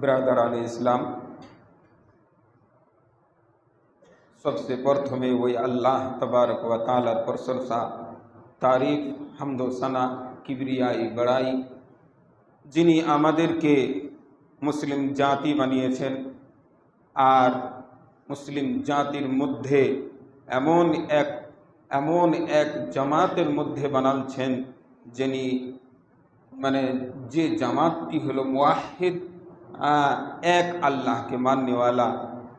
Brother Ali ইসলাম। সবচে প্রথমে ওই আল্লাহ তবারক ও তালার প্রশংসা, তারিফ হামদোসানা কিবরিয়াই বড়াই, যিনি আমাদেরকে মুসলিম জাতি বানিয়েছেন আর মুসলিম জাতির মধ্যে এমন এক এমন এক জামাতের মধ্যে বানাচ্ছেন যিনি মানে যে জামাতটি হলো মুয়াহিদ এক আল্লাহকে মাননেওয়ালা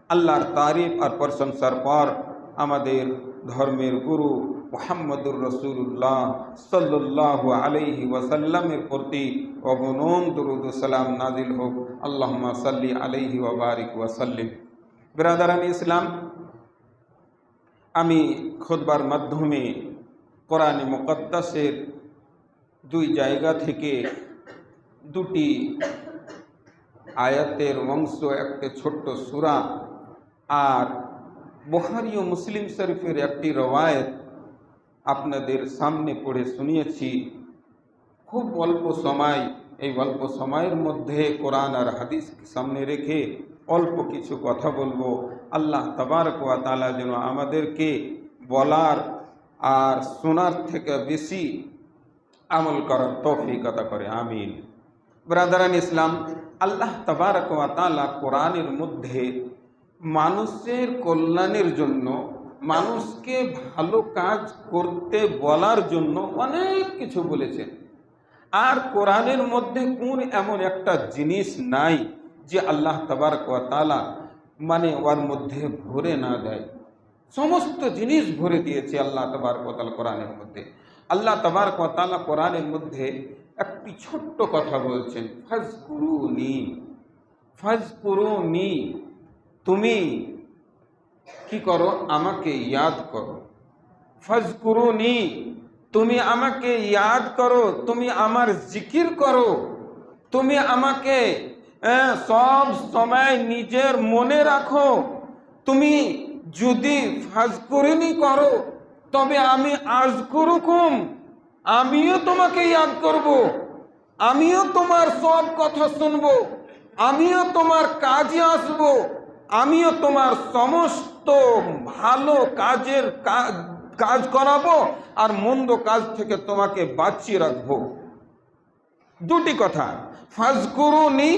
আল্লাহর তারিফ আর প্রশংসার পর আমাদের ধর্মের গুরু মোহাম্মদুর রসুল্লাহ সাল্লাহ আলাইহি ওয়াসাল্লামের প্রতি অগণন দরুদ নাজিল হোক। আল্লাহ সাল্লি আলাইহি ওয়াবারিক ওয়াসাল্লিম। বিরাদারান ইসলাম। আমি খোদবার মাধ্যমে কোরআনে মুকদ্দাসের দুই জায়গা থেকে দুটি আয়াতের অংশ, একটা ছোট্ট সুরা। আর বুখারী ও মুসলিম শরীফের একটি রওয়ায়ত আপনাদের সামনে পড়ে শুনিয়েছি। খুব অল্প সময়, এই অল্প সময়ের মধ্যে কোরআন আর হাদিস সামনে রেখে অল্প কিছু কথা বলব। আল্লাহ তাবারক ওয়া তাআলা যেন আমাদেরকে বলার আর শোনার থেকে বেশি আমল করার তৌফিক আতা করে, আমিন। ব্রাদারান ইসলাম আল্লাহ তাবারক ওয়া তাআলা কোরআনের মধ্যে মানুষের কল্যাণের জন্য, মানুষকে ভালো কাজ করতে বলার জন্য অনেক কিছু বলেছেন। আর কোরআনের মধ্যে কোন এমন একটা জিনিস নাই যে আল্লাহ তাবারক ওয়া মানে ওর মধ্যে ভরে না দেয়। সমস্ত জিনিস ভরে দিয়েছে আল্লাহ তাবারক ওয়া তাআলা কোরআনের মধ্যে। আল্লাহ তাবারক ওয়া তাআলা কোরআনের মধ্যে একটি ছোট্ট কথা বলছেন, ফাজকুরুনি ফাজকুরুনি, তুমি কি করো? আমাকে ইয়াদ করো। ফাজকুরুনি, তুমি আমাকে ইয়াদ করো, তুমি আমার জিকির করো। তুমি আমাকে সব সময় নিজের মনে রাখো। তুমি যদি ফাজকুরিনি করো, তবে আমি আজকুরুকুম। আমিও তোমাকে ইয়াদ করব। আমিও তোমার সব কথা শুনব। আমিও তোমার কাজে আসব। আমিও তোমার সমস্ত ভালো কাজের কাজ করাবো আর মন্দ কাজ থেকে তোমাকে বাঁচিয়ে রাখব। দুটি কথা। ফাজকুরুনি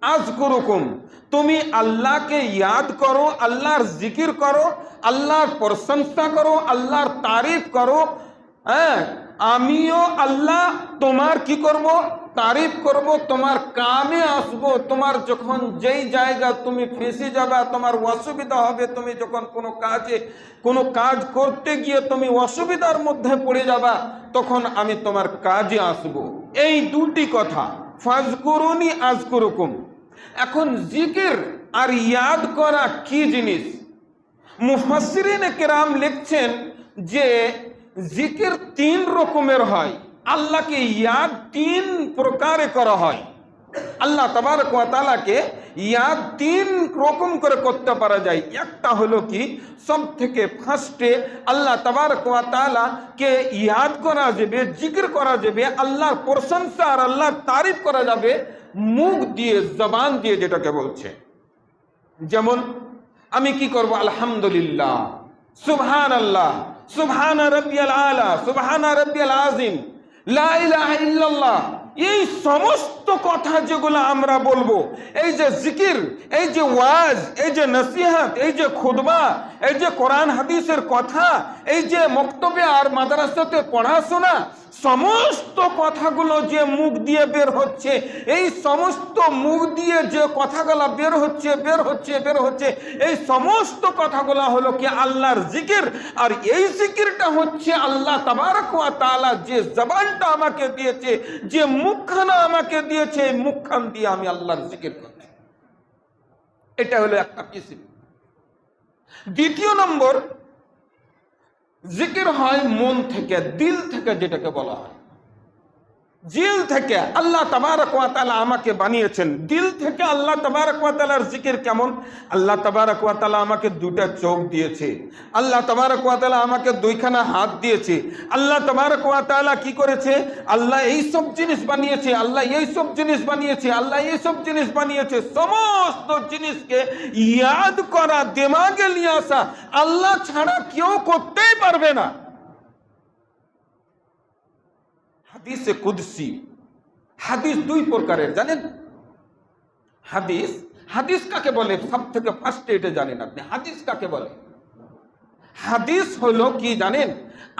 আজকুরুকুম। তুমি আল্লাহকে ইয়াদ করো, আল্লাহর জিকির করো, আল্লাহর প্রশংসা করো, আল্লাহর তারিফ করো হ্যাঁ? আমিও আল্লাহ তোমার কি করব? তারিফ করব, তোমার কামে আসব, তোমার যখন যেই জায়গা তুমি ফেসে যাবে, তোমার অসুবিধা হবে, তুমি যখন কোনো কাজে, কোনো কাজ করতে গিয়ে তুমি অসুবিধার মধ্যে পড়ে যাবা, তখন আমি তোমার কাজে আসব। এই দুটি কথা, ফাজকুরুনি আজকুরুকুম। এখন জিকির আর ইয়াদ করা কি জিনিস? মুফাসরিন কেরাম লিখছেন যে জিকির তিন রকমের হয়। আল্লাহকে ইয়াদ তিন প্রকারে করা হয়। আল্লাহ তাবারক ওয়া তাআলাকে ইয়াদ তিন রকম করে করতে পারা যায়। একটা হলো কি সব থেকে ফার্স্টে আল্লাহ তাবারক ওয়া কে ইয়াদ করা যাবে, জিকির করা যাবে, আল্লাহর প্রশংসা আর আল্লাহর তারিফ করা যাবে, মুখ দিয়ে, জবান দিয়ে যেটাকে বলছে। যেমন, আমি কি করব? আলহামদুলিল্লাহ সুবহান আল্লাহ লা এই সমস্ত কথা যেগুলো আমরা বলব, এই যে জিকির, এই যে ওয়াজ, এই যে নসিহত, এই যে খুদবা এই যে কোরআন হাদিসের কথা, এই যে মক্তবে আর মাদ্রাসাতে পড়াশোনা সমস্ত কথাগুলো যে মুখ দিয়ে বের হচ্ছে, এই সমস্ত মুখ দিয়ে যে কথাগুলো বের হচ্ছে বের হচ্ছে বের হচ্ছে, এই সমস্ত কথাগুলো হলো কি আল্লাহর জিকির। আর এই জিকিরটা হচ্ছে আল্লাহ তাবারক ওয়া তাআলা যে জবানটা আমাকে দিয়েছে, যে মুখখানা আমাকে দিয়েছে, এই মুখখান দিয়ে আমি আল্লাহর জিকির করছি। এটা হলো একটা কিসিম। দ্বিতীয় নম্বর জিকির হয় মন থেকে দিল থেকে যেটাকে বলা হয়। জিল থেকে আল্লাহ তাবারক ওয়া তাআলা আমাকে বানিয়েছেন। দিল থেকে আল্লাহ তাবারক ওয়া তাআলার জিকির কেমন? আল্লাহ তাবারক ওয়া তাআলা আমাকে দুটা চোখ দিয়েছে। আল্লাহ তাবারক ওয়া তাআলা আমাকে দুইখানা হাত দিয়েছে। আল্লাহ তাবারক ওয়া তাআলা কি করেছে? আল্লাহ এই সব জিনিস বানিয়েছে, আল্লাহ এই সব জিনিস বানিয়েছে, আল্লাহ এই সব জিনিস বানিয়েছে। সমস্ত জিনিসকে ইয়াদ করা, দিমাগে নিয়ে আসা, আল্লাহ ছাড়া কেউ করতেই পারবে না। হাদিসে কুদসি। হাদিস দুই প্রকারের, জানেন? হাদিস হাদিস কাকে বলে? সব থেকে ফার্স্টে এটা জানেন আপনি। হাদিস কাকে বলে? হাদিস হলো কি জানেন?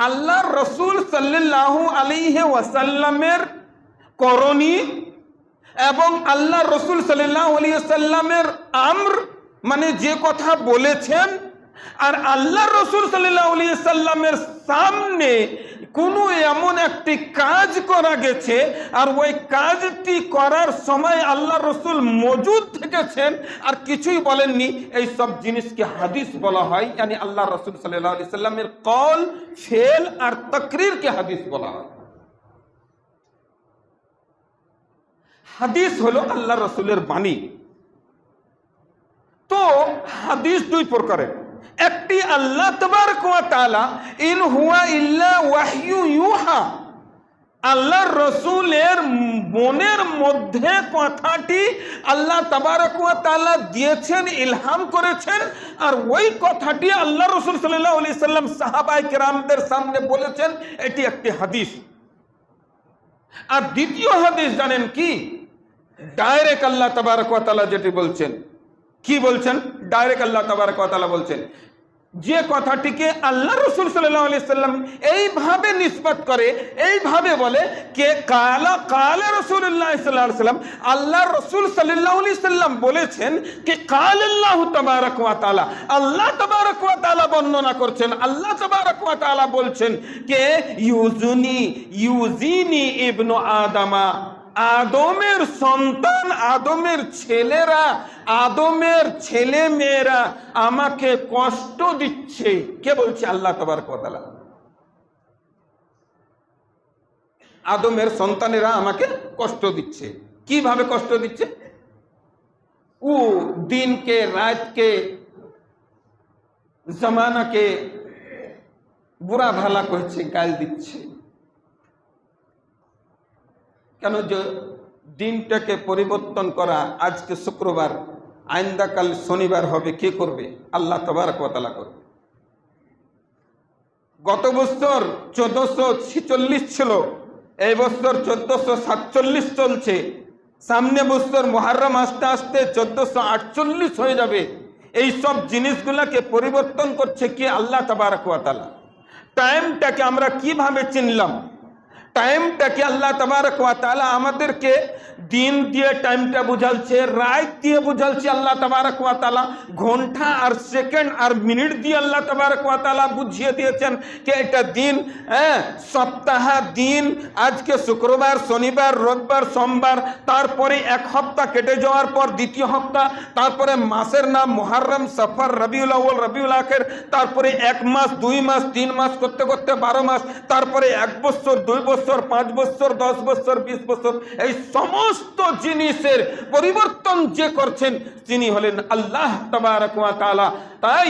আল্লাহ রসুল সাল্লাহ আলিহে ওয়াসাল্লামের করণী এবং আল্লাহ রসুল সাল্লাহ আলী সাল্লামের আমর মানে যে কথা বলেছেন আর আল্লাহ রসুল সাল্লামের সামনে কোনো এমন একটি কাজ করা গেছে, আর ওই কাজটি করার সময় আল্লাহ রসুল মজুদ থেকেছেন, আর কিছুই বলেননি। এই সব জিনিসকে হাদিস বলা হয় yani আল্লাহ রসুল সাল্লাহ সাল্লামের কল ফেল আর তকরিরকে হাদিস বলা হয়। হাদিস হলো আল্লাহ রসুলের বাণী। তো হাদিস দুই প্রকারের। একটি আল্লাহ তবারক ওয়া তাআলা, ইন হুয়া ইল্লা ওয়াহয়ু ইউহা আল্লাহ রসুলের মনের মধ্যে কথাটি আল্লাহ ওয়া দিয়েছেন, ইলহাম করেছেন, আর ওই কথাটি আল্লাহ রসুল আলাইহি সাল্লাম সাহাবায়ে কেরামদের সামনে বলেছেন, এটি একটি হাদিস। আর দ্বিতীয় হাদিস জানেন কি? ডাইরেক্ট আল্লাহ তাবারক ওয়া যেটি বলছেন। কি বলছেন? ডাইরেক্ট আল্লাহ তাবারক ওয়া বলছেন যে কথাটিকে আল্লাহ রসুল সাল্লাহ আলি সাল্লাম এইভাবে নিষ্পাত করে, এইভাবে বলে কে কালা কালা রসুল্লাহ সাল্লাহ সাল্লাম, আল্লাহ রসুল সাল্লাহ আলি সাল্লাম বলেছেন কে কাল আল্লাহ তাআলা, আল্লাহ ওয়া বর্ণনা করছেন, আল্লাহ ওয়া বলছেন কে ইউজুনি ইউজিনি ইবনু আদামা। আদমের সন্তান, আদমের ছেলেরা, আদমের ছেলে মেয়েরা আমাকে কষ্ট দিচ্ছে। কে বলছে? আল্লাহ তবার কথালা আদমের সন্তানেরা আমাকে কষ্ট দিচ্ছে। কীভাবে কষ্ট দিচ্ছে? ও দিনকে, রাতকে, জমানাকে বুড়া ভালা করছে, গাল দিচ্ছে। কেন যে দিনটাকে পরিবর্তন করা আজকে শুক্রবার, আইন্দাকাল শনিবার হবে, কে করবে? আল্লাহ তবার কতালা করবে। গত বছর চোদ্দশো ছিচল্লিশ ছিল, এই বছর চোদ্দশো সাতচল্লিশ চলছে। সামনে বছর মহারম আস্তে আস্তে চোদ্দশো আটচল্লিশ হয়ে যাবে। এই সব জিনিসগুলোকে পরিবর্তন করছে কি? আল্লাহ তবারক ওয়াতালা টাইমটাকে আমরা কীভাবে চিনলাম? টাইমটাকে আল্লাহ ওয়া তাআলা আমাদেরকে দিন দিয়ে টাইমটা বুঝালছে, রাত দিয়ে বুঝালছে আল্লাহ ওয়া তাআলা? ঘণ্টা আর সেকেন্ড আর মিনিট দিয়ে আল্লাহ ওয়া তাআলা বুঝিয়ে দিয়েছেন যে এটা দিন হ্যাঁ? সপ্তাহ, দিন, আজকে শুক্রবার, শনিবার, রোববার, সোমবার, তারপরে এক সপ্তাহ কেটে যাওয়ার পর দ্বিতীয় সপ্তাহ তারপরে মাসের নাম মুহাররম, সফর, রবিউল আউ্ল রবিউল আখের, তারপরে এক মাস, দুই মাস, তিন মাস, করতে করতে বারো মাস, তারপরে এক বছর, দুই বছর পাঁচ বছর, দশ বছর, বিশ বছর, এই সমস্ত জিনিসের পরিবর্তন যে করছেন, তিনি হলেন আল্লাহ তবারক ওয়া তাই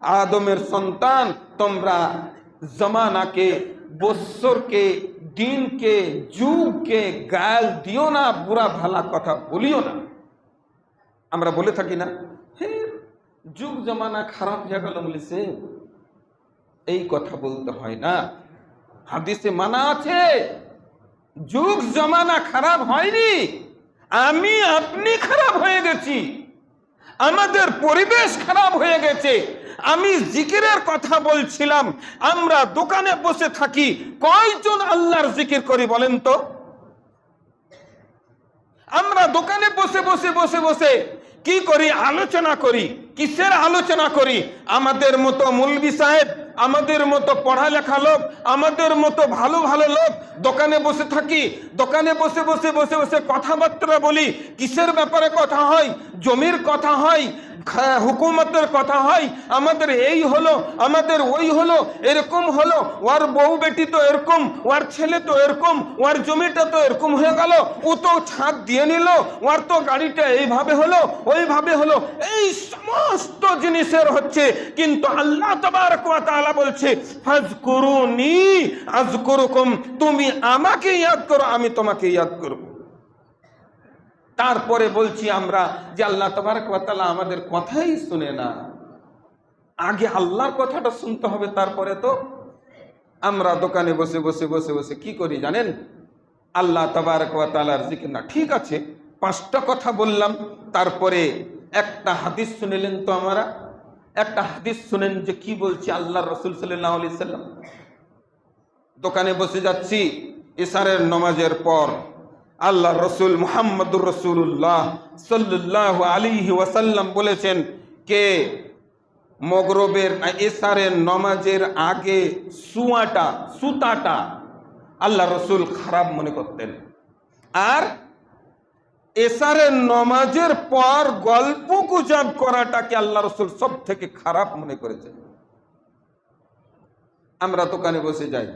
আদমের সন্তান তোমরা জমানাকে, বৎসরকে, দিনকে, যুগকে গাল দিও না, বুড়া ভালা কথা বলিও না। আমরা বলে থাকি না, হে, যুগ জমানা খারাপ হয়ে গেল বলেছে, এই কথা বলতে হয় না। হাদিসে মানা আছে, যুগ জমানা খারাপ হয়নি, আমি আপনি খারাপ হয়ে গেছি, আমাদের পরিবেশ খারাপ হয়ে গেছে, আমি জিকিরের কথা বলছিলাম, আমরা দোকানে বসে থাকি, কয়জন আল্লাহর জিকির করি বলেন তো? আমরা দোকানে বসে বসে বসে বসে কি করি? আলোচনা করি, কিসের আলোচনা করি? আমাদের মতো মুলবি সাহেব, আমাদের মতো পড়ালেখা লোক, আমাদের মতো ভালো ভালো লোক দোকানে বসে থাকি, দোকানে বসে বসে বসে বসে কথাবার্তা বলি, কিসের ব্যাপারে কথা হয়, জমির কথা হয় হুকুমতের কথা হয়, আমাদের এই হলো, আমাদের ওই হলো, এরকম হলো, ওর বউ বেটি তো এরকম, ওর ছেলে তো এরকম, ওর জমিটা তো এরকম হয়ে গেল, ও তো ছাদ দিয়ে নিল, ওর তো গাড়িটা এইভাবে হলো, ওইভাবে হলো, এই সমস্ত জিনিসের হচ্ছে কিন্তু আল্লাহ বলছে তুমি আমাকে ইয়াদ করো, আমি তোমাকে ইয়াদ করব। তারপরে বলছি আমরা যে আল্লাহ তাআলা আমাদের কথাই শুনে না। আগে আল্লাহর কথাটা শুনতে হবে, তারপরে তো আমরা দোকানে বসে বসে বসে বসে কি করি জানেন? আল্লাহ তাআলার জিকির না, ঠিক আছে, পাঁচটা কথা বললাম, তারপরে একটা হাদিস শুনিলেন তো আমরা। একটা হাদিস শুনেন যে কি বলছি আল্লাহ রসুল সাল্লাহ সাল্লাম? দোকানে বসে যাচ্ছি ইসারের নমাজের পর আল্লাহ রসুল মুহাম্মদুর রসুল্লাহ সাল্লাহ আলিহি ওয়াসাল্লাম বলেছেন কে? মগরবের এসারের নমাজের আগে সুয়াটা, সুতাটা আল্লাহ রসুল খারাপ মনে করতেন। আর এসারের নমাজের পর গল্প গুজব করাটাকে আল্লাহ রসুল সব থেকে খারাপ মনে করেছেন আমরা দোকানে বসে যাই।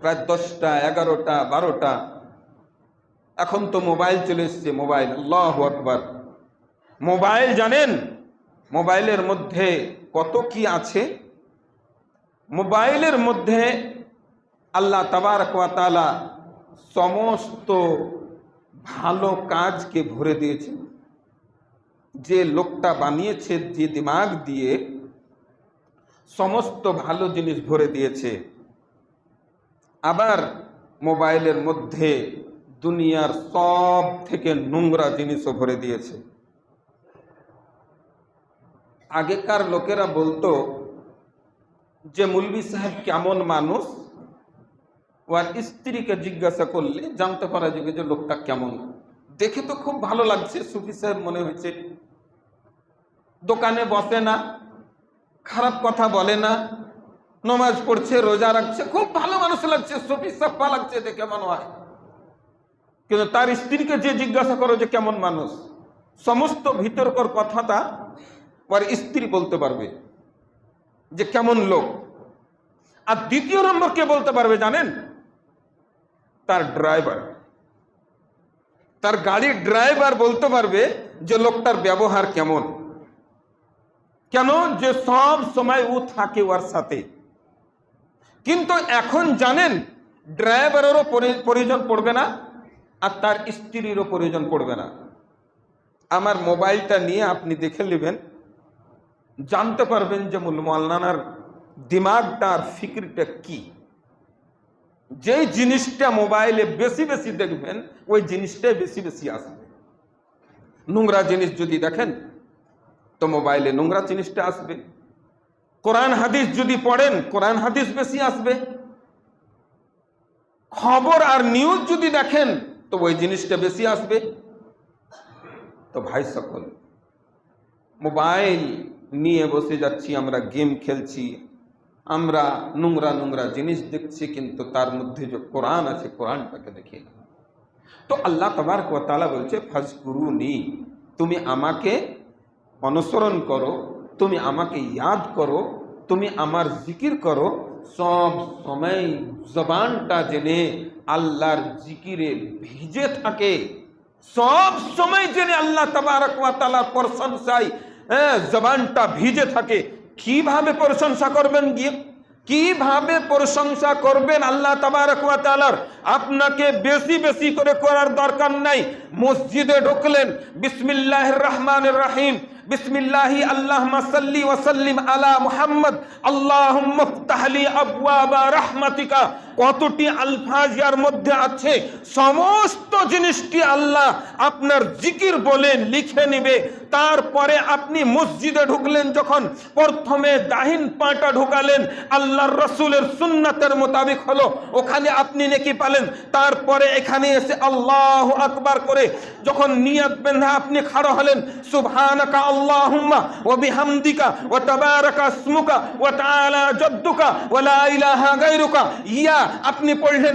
প্রায় দশটা, এগারোটা, বারোটা। এখন তো মোবাইল চলে এসছে, মোবাইল। আল্লাহ আকবার। মোবাইল জানেন? মোবাইলের মধ্যে কত কি আছে? মোবাইলের মধ্যে আল্লাহ তাবার তাআলা সমস্ত ভালো কাজকে ভরে দিয়েছে। যে লোকটা বানিয়েছে, যে দিমাগ দিয়ে সমস্ত ভালো জিনিস ভরে দিয়েছে। আবার মোবাইলের মধ্যে দুনিয়ার সব থেকে নোংরা জিনিসও ভরে দিয়েছে। আগেকার লোকেরা বলতো যে, মুলবি সাহেব কেমন মানুষ? ওর স্ত্রীকে জিজ্ঞাসা করলে জানতে পারা যাবে যে লোকটা কেমন। দেখে তো খুব ভালো লাগছে, সুফি সাহেব মনে হয়েছে। দোকানে বসে না, খারাপ কথা বলে না, নমাজ পড়ছে, রোজা রাখছে, খুব ভালো মানুষ লাগছে, সুফি সাপ্পা লাগছে দেখে মনে হয়। কিন্তু তার স্ত্রীকে যে জিজ্ঞাসা করো যে কেমন মানুষ, সমস্ত ভিতরকর কথাটা ওর স্ত্রী বলতে পারবে যে কেমন লোক। আর দ্বিতীয় নম্বর কে বলতে পারবে জানেন? তার ড্রাইভার তার গাড়ির ড্রাইভার বলতে পারবে যে লোকটার ব্যবহার কেমন। কেন? যে সব সময় ও থাকে ওর সাথে। কিন্তু এখন জানেন ড্রাইভারেরও প্রয়োজন পড়বে না আর তার স্ত্রীরও প্রয়োজন পড়বে না। আমার মোবাইলটা নিয়ে আপনি দেখে নেবেন, জানতে পারবেন যে মৌলানার দিমাগটা আর ফিক্রিটা কি। যেই জিনিসটা মোবাইলে বেশি বেশি দেখবেন, ওই জিনিসটাই বেশি বেশি আসবে। নোংরা জিনিস যদি দেখেন, তো মোবাইলে নোংরা জিনিসটা আসবে। কোরআন হাদিস যদি পড়েন, কোরআন হাদিস বেশি আসবে। খবর আর নিউজ যদি দেখেন, তো ওই জিনিসটা বেশি আসবে। তো ভাই সকল, মোবাইল নিয়ে বসে যাচ্ছি, আমরা গেম খেলছি। আমরা নোংরা নোংরা জিনিস দেখছি, কিন্তু তার মধ্যে যে কোরআন আছে, কোরআনটাকে দেখি না। তো আল্লাহ তবার তালা বলছে, ফাজকুরুনি, তুমি আমাকে অনুসরণ করো, তুমি আমাকে ইয়াদ করো, তুমি আমার জিকির করো। সব সময় জবানটা জেনে আল্লাহর জিকিরে ভিজে থাকে। সব সময় জেনে আল্লাহ তাবারক ওয়া প্রশংসায় হ্যাঁ জবানটা ভিজে থাকে। কীভাবে প্রশংসা করবেন? কীভাবে প্রশংসা করবেন? আল্লাহ তালার আপনাকে বেশি বেশি করে করার দরকার নাই। মসজিদে ঢুকলেন বিসমিল্লাহ রহমান রহিম, বিসমিল্লাহি আল্লাহ সাল্লি ওয়াসাল্লিম আলা মুহাম্মদ আল্লাহ ইফতাহ লি আবওয়াবা রাহমাতিকা কতটি আলফাজ ইয়ার মধ্যে আছে? সমস্ত জিনিসটি আল্লাহ আপনার জিকির বলে লিখে নেবে। তারপরে আপনি মসজিদে ঢুকলেন, যখন প্রথমে দাহিন পাটা ঢুকালেন, আল্লাহর রসুলের সুন্নাতের মোতাবেক হলো, ওখানে আপনি নেকি পালেন। তারপরে এখানে এসে আল্লাহ আকবার করে যখন নিয়ত বেঁধে আপনি খাড়া হলেন, সুবহানাকা আল্লাহুম্মা ওয়া বিহামদিকা ওয়া তাবারাকা ইসমুকা ওয়া তাআলা জাদ্দুকা ওয়া লা ইলাহা ইয়া আপনি পড়লেন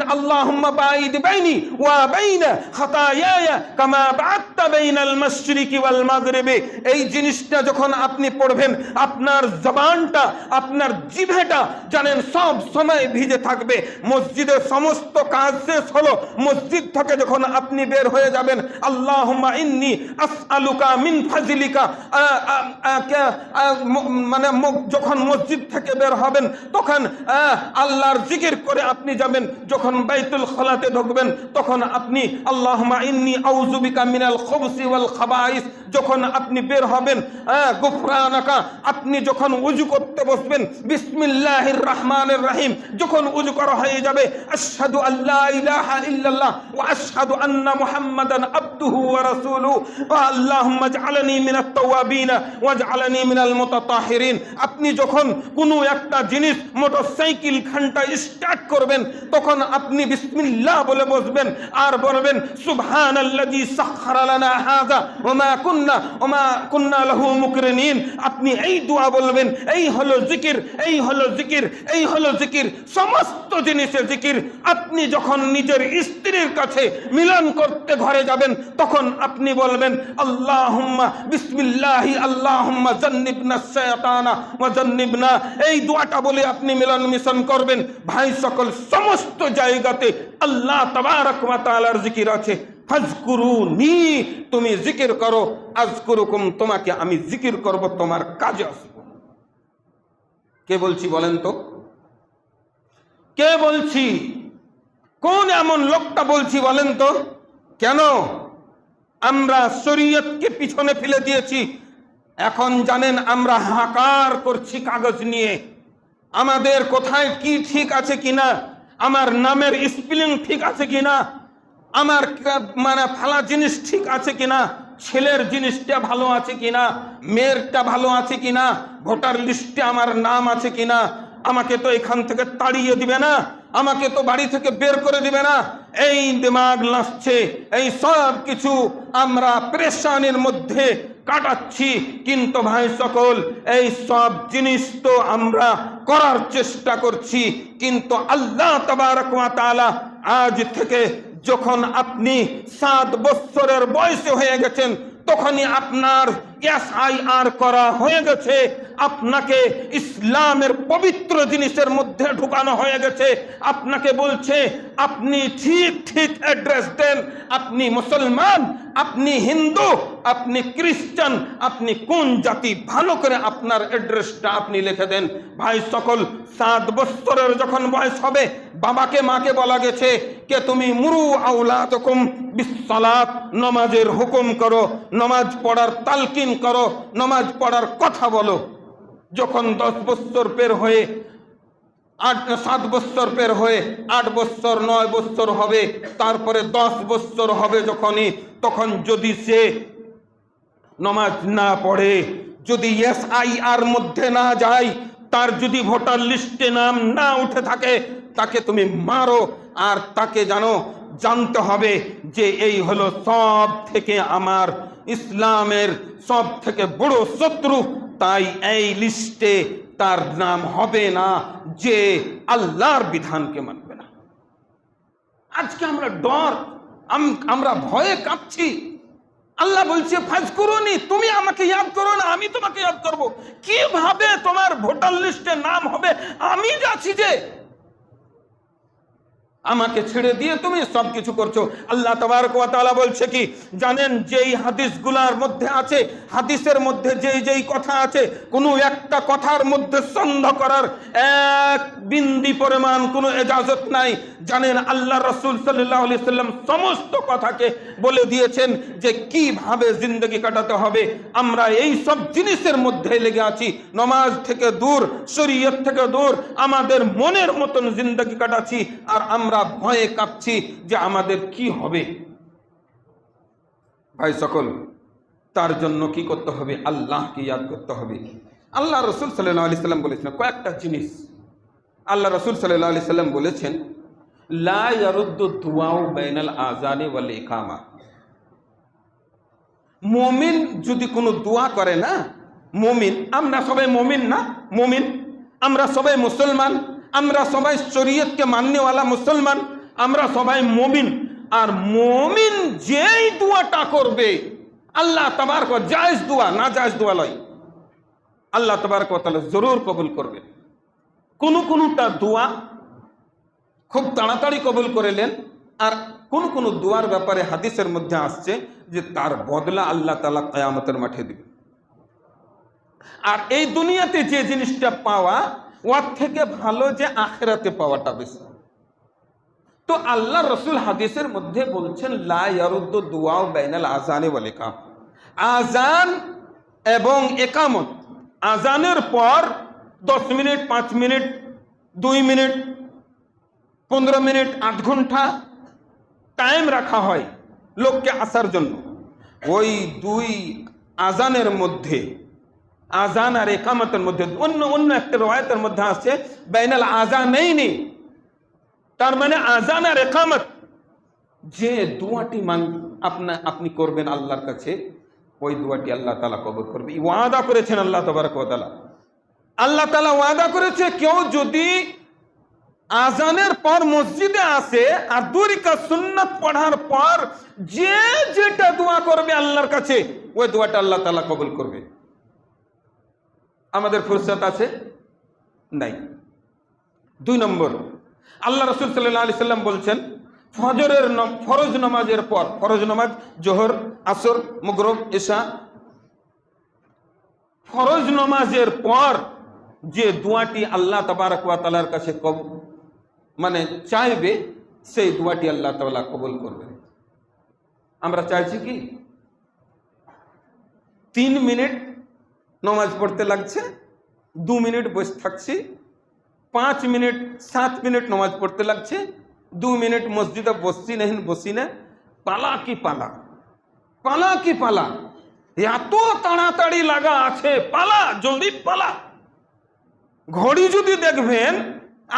এই জিনিসটা যখন আপনি পড়বেন, আপনার জবানটা, আপনার জিভেটা জানেন সব সময় ভিজে থাকবে। মসজিদের সমস্ত কাজ শেষ হলো, মসজিদ থেকে যখন আপনি বের হয়ে যাবেন, আল্লাহুম্মা ইন্নি আসআলুকা মিন ফাজলিকা। মানে যখন মসজিদ থেকে বের হবেন, তখন আল্লাহর জিকির করে আপনি যাবেন, যখন বাইতুল খলাতে ঢুকবেন, তখন আপনি আউযুবিকা মিনাল খাবাইস যখন আপনি বের হবেন গুফরানাকা আপনি যখন উজু করতে বসবেন, বিসমিল্লাহির রহমানির রহিম যখন উজু করা হয়ে যাবে, আশহাদু আল্লা ইলাহা ইল্লাল্লাহ আন্না মুহাম্মাদান আবদুহু ওয়া মিনাত মিনাল মুতাতাহিরিন আপনি যখন কোনো একটা জিনিস, মোটরসাইকেল খানটা স্টার্ট করবেন তখন আপনি বিসমিল্লাহ বলে বসবেন, আর বলবেন মুকরিনিন। আপনি এই দোয়া বলবেন, এই হলো জিকির, এই হলো জিকির, এই হলো জিকির। সমস্ত জিনিসের জিকির। আপনি যখন নিজের স্ত্রীর কাছে মিলন করতে ঘরে যাবেন, তখন আপনি বলবেন, আল্লাহুম্মা বিসমিল্লাহি ওয়া জান্নিবনা। এই দোয়াটা বলে আপনি মিলন মিশন করবেন। ভাই, সকল সমস্ত জায়গাতে আল্লাহ ওয়া জিকির আছে। ফাজকুরুনি, তুমি জিকির করো। আজকুরুকুম, তোমাকে আমি জিকির করব, তোমার কাজে আসব। কে বলছি বলেন তো? কে বলছি? কোন এমন লোকটা বলছি বলেন তো? কেন? আমরা শরীয়তকে পিছনে ফেলে দিয়েছি। এখন জানেন আমরা হাকার করছি কাগজ নিয়ে। আমাদের কোথায় কি ঠিক আছে কিনা? আমার নামের স্পেলিং ঠিক আছে কিনা? আমার মানে ফালা জিনিস ঠিক আছে কিনা? ছেলের জিনিসটা ভালো আছে কিনা? মেয়েরটা ভালো আছে কিনা? ভোটার লিস্টে আমার নাম আছে কিনা? আমাকে তো এখান থেকে তাড়িয়ে দিবে না। আমাকে তো বাড়ি থেকে বের করে দিবে না। এই দিমাগ নাচছে, এই সব কিছু আমরা প্রেশানের মধ্যে কাটাচ্ছি। কিন্তু ভাই সকল, এই সব জিনিস তো আমরা করার চেষ্টা করছি। কিন্তু আল্লাহ ওয়া আজ থেকে যখন আপনি সাত বৎসরের বয়সে হয়ে গেছেন তখনই আপনার এস আই আর করা হয়ে গেছে। আপনাকে ইসলামের পবিত্র জিনিসের মধ্যে ঢুকানো হয়ে গেছে। আপনাকে বলছে, আপনি ঠিক ঠিক অ্যাড্রেস দেন। আপনি মুসলমান, আপনি হিন্দু, আপনি খ্রিস্টান, আপনি কোন জাতি, ভালো করে আপনার অ্যাড্রেসটা আপনি লিখে দেন। ভাই, সকল সাত বছরের যখন বয়স হবে বাবাকে, মাকে বলা গেছে কে তুমি মুরু আউলাদকুম বিসসালাত, নমাজের হুকুম করো, নমাজ পড়ার তালকিন করো, নমাজ পড়ার কথা বলো। যখন দশ বৎসর পের হয়ে, আট, সাত বৎসর পের হয়ে, আট বৎসর নয় বৎসর হবে, তারপরে দশ বৎসর হবে যখনই, তখন যদি সে নমাজ না পড়ে, যদি এস আই আর মধ্যে না যায় তার যদি ভোটার লিস্টে নাম না উঠে থাকে, তাকে তুমি মারো। আর তাকে জানো, জানতে হবে যে এই হলো সব থেকে আমার ইসলামের সব থেকে বড় শত্রু। তাই এই লিস্টে তার নাম হবে না যে আল্লাহর বিধানকে মানবে না। আজকে আমরা ডর, আম- আমরা ভয়ে কাঁপছি। আল্লাহ বলছে ফাজ করুনি তুমি আমাকে ইয়াদ করো না, আমি তোমাকে ইয়াদ করব। কীভাবে তোমার ভোটার লিস্টে নাম হবে? আমি যাচ্ছি যে আমাকে ছেড়ে দিয়ে তুমি সব কিছু করছ। আল্লাহ ওয়া বলছে কি, জানেন যেই হাদিসগুলার মধ্যে আছে, হাদিসের মধ্যে যেই যেই কথা আছে, কোনো একটা কথার মধ্যে সন্দেহ করার এক বিন্দি পরিমাণ কোনো এজাজত নাই। জানেন আল্লাহ রসুল সাল্লাহ সাল্লাম সমস্ত কথাকে বলে দিয়েছেন যে কীভাবে জিন্দগি কাটাতে হবে। আমরা এই সব জিনিসের মধ্যে লেগে আছি। নমাজ থেকে দূর, শরীয়ত থেকে দূর, আমাদের মনের মতন জিন্দগি কাটাচ্ছি। আর আমরা ভয়ে কাঁপছি যে আমাদের কি হবে? ভাই সকল, তার জন্য কি করতে হবে? আল্লাহকে ইয়াদ করতে হবে। আল্লাহ রসুল সাল্লাহ আলি সাল্লাম বলেছেন, কয়েকটা জিনিস। আল্লাহ রসুল সাল্লাহ আলি সাল্লাম বলেছেন, লা ইয়ারুদ্দু দুয়াউ বাইনাল আজানে ওয়াল ইকামা। মমিন যদি কোনো দোয়া করে না, মমিন, আমরা সবাই মমিন না, মমিন, আমরা সবাই মুসলমান আমরা সবাই শরীয়তকে মান্যওয়ালা মুসলমান, আমরা সবাই মমিন। আর মমিন যেই দোয়াটা করবে, আল্লাহ তাবার জায়জ দোয়া, না জায়জ দোয়া লয়। আল্লাহ তবার তাহলে জরুর কবুল করবে। কোনো কোনোটা দোয়া খুব তাড়াতাড়ি কবুল করেলেন আর কোন কোন দোয়ার ব্যাপারে হাদিসের মধ্যে আসছে যে তার বদলা আল্লাহ তালা কয়ামতের মাঠে দিবে আর এই দুনিয়াতে যে জিনিসটা পাওয়া ওর থেকে ভালো যে আখেরাতে পাওয়াটা বেশি। তো আল্লাহ রসুল হাদিসের মধ্যে বলছেন, লা ইয়ারুদ্দ দুয়াও বাইনাল আজানে বলে কাম আজান এবং একামত আজানের পর দশ মিনিট, পাঁচ মিনিট, দুই মিনিট, পনেরো মিনিট আধ ঘণ্টা টাইম রাখা হয় লোককে আসার জন্য। ওই দুই আজানের মধ্যে আজান আর একামতের মধ্যে, অন্য অন্য একটা রয়েতের মধ্যে আসছে বেনাল আজান নেই নেই তার মানে আজান আর একামত যে দুয়াটি মান আপনা, আপনি করবেন আল্লাহর কাছে, ওই দুয়াটি আল্লাহ তালা কবর করবে। ওয়াদা করেছেন আল্লাহ তবরক তালা আল্লাহ তালা ওয়াদা করেছে, কেউ যদি আজানের পর মসজিদে আসে আর দুরিকা সুন্নত পড়ার পর যে যেটা দোয়া করবে আল্লাহর কাছে, ওই দোয়াটা আল্লাহ তালা কবুল করবে। আমাদের ফুরসত আছে? নাই। দুই নম্বর, আল্লাহ রসুল সাল্লাহ আলি সাল্লাম বলছেন, ফজরের ফরজ নামাজের পর, ফরজ নামাজ, জোহর, আসর, মুগরব ঈশা ফরজ নামাজের পর যে দোয়াটি আল্লাহ তাবারক ওয়া তাআলার কাছে কব মানে চাইবে, সেই দোয়াটি আল্লাহ তাআলা কবুল করবে আমরা চাইছি কি? তিন মিনিট নমাজ পড়তে লাগছে, দু মিনিট বসে থাকছি, পাঁচ মিনিট, সাত মিনিট নমাজ পড়তে লাগছে, দু মিনিট মসজিদে বসছি নেহিন বসি না। পালা কি পালা? পালা কি পালা? এত তাড়াতাড়ি লাগা আছে, পালা, জলদি পালা। ঘড়ি যদি দেখবেন,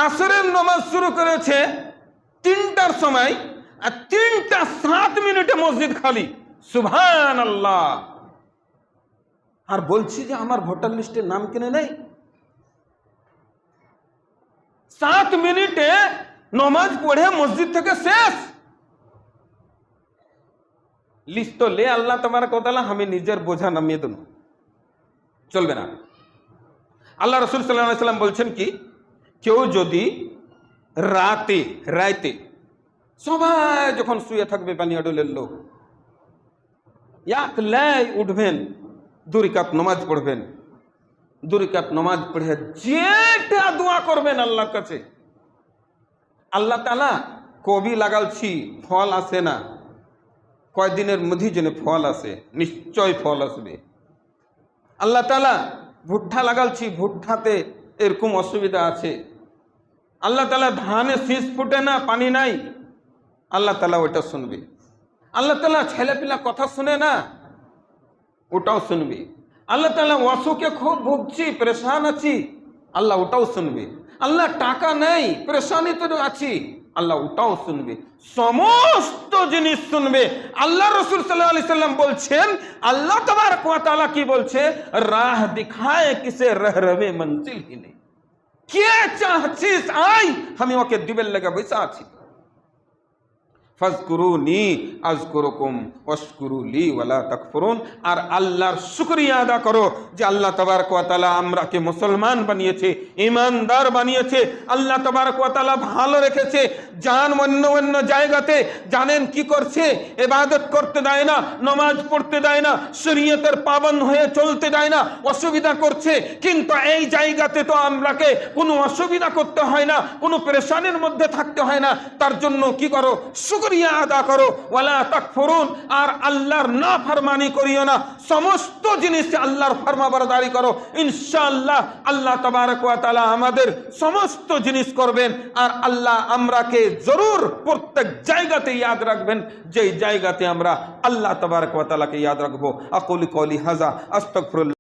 আসরের নমাজ শুরু করেছে তিনটার সময় আর তিনটা সাত মিনিটে মসজিদ খালি। সুভান আল্লাহ আর বলছি যে আমার ভোটার লিস্টে নাম কিনে নেই? সাত মিনিটে নমাজ পড়ে মসজিদ থেকে শেষ। লিস্ট তো লে, আল্লাহ তোমার কথা আমি নিজের বোঝা নামিয়ে দেব। চলবে না। আল্লাহ রসুল সাল্লাম বলছেন কি? কেউ যদি রাতে, রাইতে সবাই যখন শুয়ে থাকবে বানিয়াডোলের লোক এক লাই উঠবেন। দুরিকাত নমাজ পড়বেন। দুরিকাত নমাজ পড়ে যেটা দোয়া করবেন আল্লাহর কাছে। আল্লাহ তালা কবি লাগালছি, ফল আসে না। কয়দিনের মধ্যেই যেন ফল আসে, নিশ্চয় ফল আসবে। আল্লাহ তালা ভুট্টা লাগালছি, ভুট্টাতে এরকম অসুবিধা আছে। আল্লাহ তালা ধানে শীষ ফুটে না, পানি নাই। আল্লাহ তালা ওইটা শুনবে। আল্লাহ তালা ছেলেপিলা কথা শুনে না ওটাও শুনবে। আল্লাহ তালা অসুখে খুব ভুগছি, প্রেশান আছি। আল্লাহ ওটাও শুনবে। আল্লাহ টাকা নেই, প্রেশানি তো আছি। আল্লাহ ওটাও শুনবে। সমস্ত জিনিস শুনবে। আল্লাহ রসুল সাল্লাহ আলি সাল্লাম বলছেন, আল্লাহ তোমার তালা কি বলছে? রাহ দিখায় কিসে রহ রবে মঞ্জিল হি নেই কে চাচ্ছিস? আই আমি ওকে দিবের লেগে বসে আছি। ফাজকুরুনি আজকুরুকুম ওয়াশকুরুলি ওয়ালা তাকফুরুন। আর আল্লাহর শুকরিয়া আদা করো যে আল্লাহ তাবারক ওয়া তাআলা আমরাকে মুসলমান বানিয়েছে ইমানদার বানিয়েছে, আল্লাহ তাবারক ওয়া তাআলা ভালো রেখেছে জান অন্য অন্য জায়গাতে জানেন কি করছে, ইবাদত করতে দেয় না, নমাজ পড়তে দেয় না, শরীয়তের পাবন হয়ে চলতে দেয় না, অসুবিধা করছে। কিন্তু এই জায়গাতে তো আমরাকে কোনো অসুবিধা করতে হয় না, কোনো পেরেশানির মধ্যে থাকতে হয় না। তার জন্য কি করো? শুকরিয়া আদা করো, ওয়ালা তাকফুরুন, আর আল্লাহর না ফরমানি করিও না। সমস্ত জিনিস আল্লাহর ফরমাবরদারি করো। ইনশাআল্লাহ আল্লাহ তাবারক ওয়া তাআলা আমাদের সমস্ত জিনিস করবেন, আর আল্লাহ আমরাকে জরুর প্রত্যেক জায়গাতে ইয়াদ রাখবেন। যেই জায়গাতে আমরা আল্লাহ তাবারক ওয়া তাআলাকে ইয়াদ রাখব। আকুলি কলি হাজা আস্তাগফিরুল্লাহ।